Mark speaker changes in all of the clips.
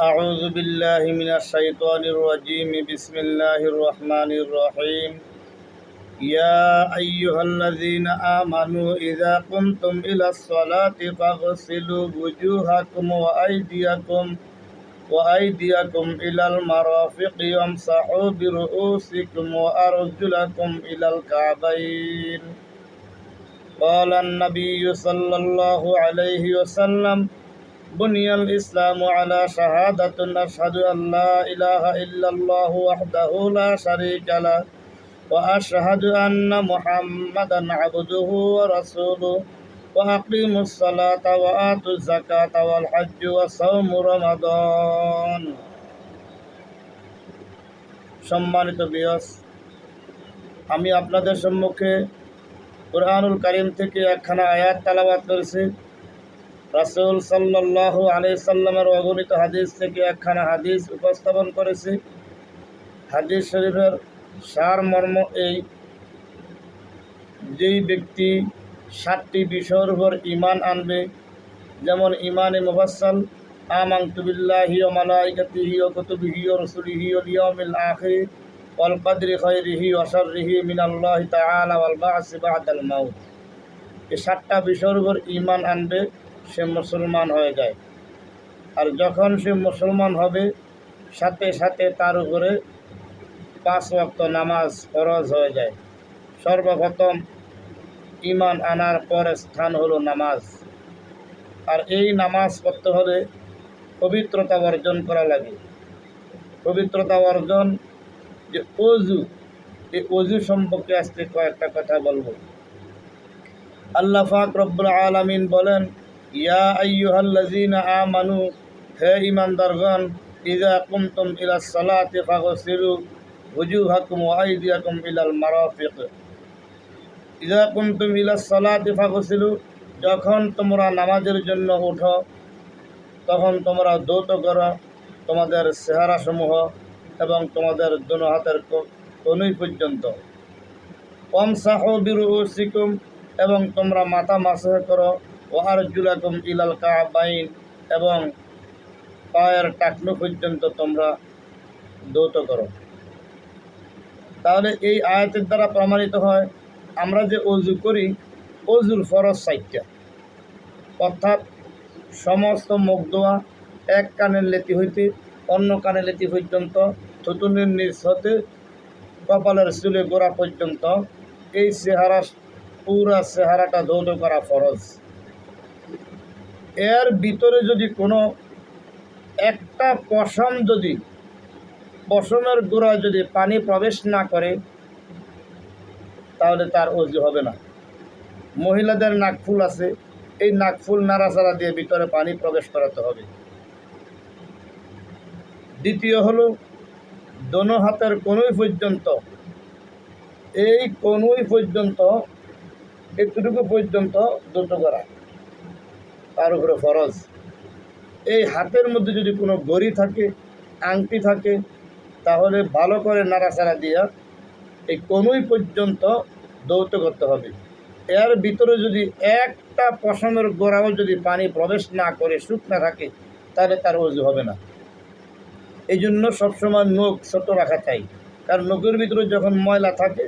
Speaker 1: أعوذ بالله من الشيطان الرجيم بسم الله الرحمن الرحيم يا أيها الذين آمنوا إذا قمتم إلى الصلاة فاغسلوا وجوهكم وأيديكم وأيديكم إلى المرافق وامسحوا برؤوسكم وأرجلكم إلى الكعبين قال النبي صلى الله عليه وسلم بني الإسلام على شهادة أشهد أن لا إله إلا الله وحده لا شريك له وأشهد أن محمدا عبده ورسوله وأقيموا الصلاة وآتوا الزكاة والحج وصوم رمضان সম্মানিত বিয়স আমি আপনাদের সম্মুখে কোরআনুল করিম থেকে একখানা আয়াত তালাবাত করেছি রাসুল সাল্লাহ আলি সাল্লামের অগণিত হাদিস থেকে একখানা হাদিস উপস্থাপন করেছি। হাদিস শরীফের সার মর্ম এই, যেই ব্যক্তি সাতটি বিষয়ের উপর ইমান আনবে, যেমন ইমানে মুফাসাল আমাং তুবিল্লাহি ও মালাইকাতিহি ও কুতুবিহি ও রসুলিহি ও লিয়াউমিল আখির ওয়াল কদরি খায়রিহি ওয়া শাররিহি মিনাল্লাহি তাআলা ওয়াল বা'সি বা'দাল মাউত। এই সাতটা বিষয়ের উপর ইমান আনবে সে মুসলমান হয়ে যায়। আর যখন সে মুসলমান হবে, সাথে সাথে তার উপরে পাঁচ ওয়াক্ত নামাজ ফরজ হয়ে যায়। সর্বপ্রথম ইমান আনার পরে স্থান হলো নামাজ। আর এই নামাজ পড়তে হলে পবিত্রতা অর্জন করা লাগে। পবিত্রতা অর্জন, যে অজু এই অজু সম্পর্কে আজকে কয়েকটা কথা বলব। আল্লাহ ফাক রব্বুল আলমিন বলেন ইয়া আইয়ুহাল্লাযীনা আমানু, হে ঈমানদারগণ, ইযা কুমতুম ইলা সালাতি ফাগসিলু ওয়া আইদিয়াকুম ইলাল মারাফিক। ইযা কুমতুম ইলা সালাতি ফাগসিলু যখন তোমরা নামাজের জন্য ওঠো তখন তোমরা দৌত করো তোমাদের চেহারাসমূহ এবং তোমাদের দোনো হাতের কনুই পর্যন্ত। ওমসাহ বিরু সিকুম এবং তোমরা মাথা মাসে করো ওয়ার জুলাকুম ইলাল কাবাইন, এবং পায়ের টাকনু পর্যন্ত তোমরা দৌত করো। তাহলে এই আয়াতের দ্বারা প্রমাণিত হয়, আমরা যে অজু করি, অজুর ফরজ সাইটটা। অর্থাৎ সমস্ত মুখ দোয়া এক কানের লেতি হইতে অন্য কানের লেতি পর্যন্ত, থুতুনির নিচ হতে কপালের চুলে গোড়া পর্যন্ত, এই চেহারা পুরা চেহারাটা দৌত করা ফরজ। এর ভিতরে যদি কোনো একটা পশম যদি, পশমের গোড়ায় যদি পানি প্রবেশ না করে, তাহলে তার অজু হবে না। মহিলাদের নাকফুল আছে, এই নাকফুল নাড়াচাড়া দিয়ে ভিতরে পানি প্রবেশ করাতে হবে। দ্বিতীয় হলো, দোনো হাতের কনুই পর্যন্ত, এই কনুই পর্যন্ত একটুকু পর্যন্ত দুটো করা। তার উপরে ফরজ। এই হাতের মধ্যে যদি কোনো গড়ি থাকে, আংটি থাকে, তাহলে ভালো করে নাড়াচাড়া দিয়া এই কনুই পর্যন্ত দৌত করতে হবে। এর ভিতরে যদি একটা পশমের গোড়াও যদি পানি প্রবেশ না করে শুকনা থাকে, তাহলে তার অজু হবে না। এই জন্য সবসময় নখ ছোট রাখা চাই। কারণ নখের ভিতরে যখন ময়লা থাকে,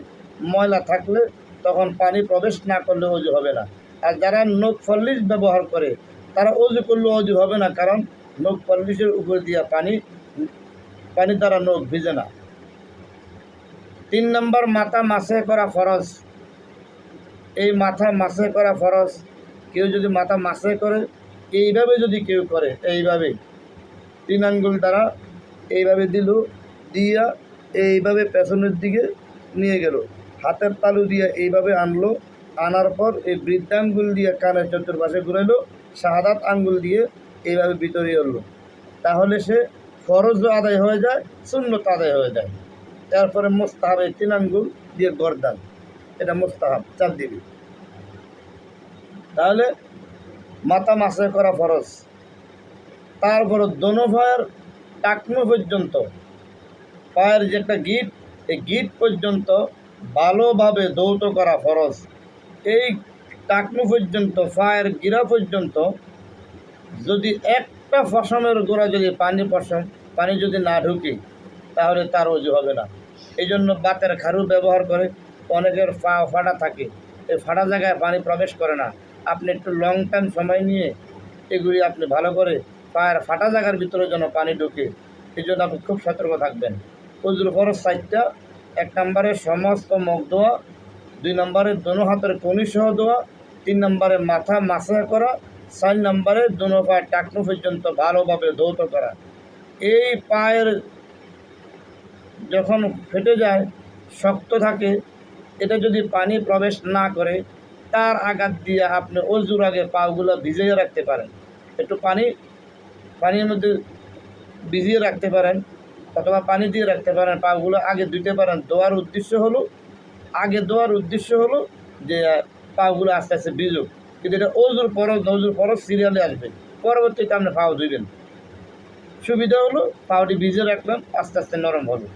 Speaker 1: ময়লা থাকলে তখন পানি প্রবেশ না করলে অজু হবে না। আর যারা নখ ফল্লিশ ব্যবহার করে, তারা অজু করলে অজু হবে না, কারণ নখ ফল্লিশের উপর দিয়া পানি পানি দ্বারা নখ ভিজে না। তিন নম্বর, মাথা মাসে করা ফরজ। এই মাথা মাসে করা ফরজ। কেউ যদি মাথা মাসে করে, এইভাবে যদি কেউ করে, এইভাবে। তিন আঙ্গুল দ্বারা এইভাবে দিল, দিয়া এইভাবে পেছনের দিকে নিয়ে গেল। হাতের তালু দিয়ে এইভাবে আনলো আনার পর এই বৃদ্ধাঙ্গুল দিয়ে কানের চতুর্পাশে ঘুরাইলো, শাহাদাত আঙ্গুল দিয়ে এইভাবে ভিতরে এলো। তাহলে সে ফরজ আদায় হয়ে যায় শূন্যত আদায় হয়ে যায়। তারপরে মোস্তাহাব এই তিন আঙ্গুল দিয়ে গরদান। এটা মোস্তাহাব চার দিবি। তাহলে মাথা মাসে করা ফরজ। তারপরে দোনো টাকনো পর্যন্ত, পায়ের যে একটা গিট, এই গিট পর্যন্ত ভালোভাবে দৌত করা ফরজ। এই টাকনু পর্যন্ত পায়ের গিরা পর্যন্ত যদি একটা ফসমের গোড়া যদি পানি পশম, পানি যদি না ঢুকে, তাহলে তার অজু হবে না। এই জন্য বাতের খারু ব্যবহার করে অনেকের পা ফাটা থাকে। এই ফাটা জায়গায় পানি প্রবেশ করে না। আপনি একটু লং টাইম সময় নিয়ে এগুলি আপনি ভালো করে পায়ের ফাটা জায়গার ভিতরে যেন পানি ঢুকে, এই জন্য আপনি খুব সতর্ক থাকবেন। অজুর ফরজ সাইডটা এক নম্বরে সমস্ত মুখ ধোয়া দুই নম্বরে দোনো হাতের কনি সহ দেওয়া তিন নম্বরে মাথা মাসা করা, চার নম্বরে দোনো পায়ের টাকনো পর্যন্ত ভালোভাবে ধৌত করা। এই পায়ের যখন ফেটে যায়, শক্ত থাকে, এটা যদি পানি প্রবেশ না করে, তার আঘাত দিয়ে আপনি অজুর আগে পাগুলো ভিজিয়ে রাখতে পারেন। একটু পানি, পানির মধ্যে ভিজিয়ে রাখতে পারেন, অথবা পানি দিয়ে রাখতে পারেন, পাগুলো আগে ধুতে পারেন। দোয়ার উদ্দেশ্য হলো আগে দেওয়ার উদ্দেশ্য হলো যে, পাগুলো আস্তে আস্তে ভিজুক। কিন্তু এটা অজুর পর নজুর পর সিরিয়ালে আসবে। পরবর্তীতে আপনি পাও ধুইবেন। সুবিধা হলো পাউটি ভিজে রাখলাম, আস্তে আস্তে নরম হবে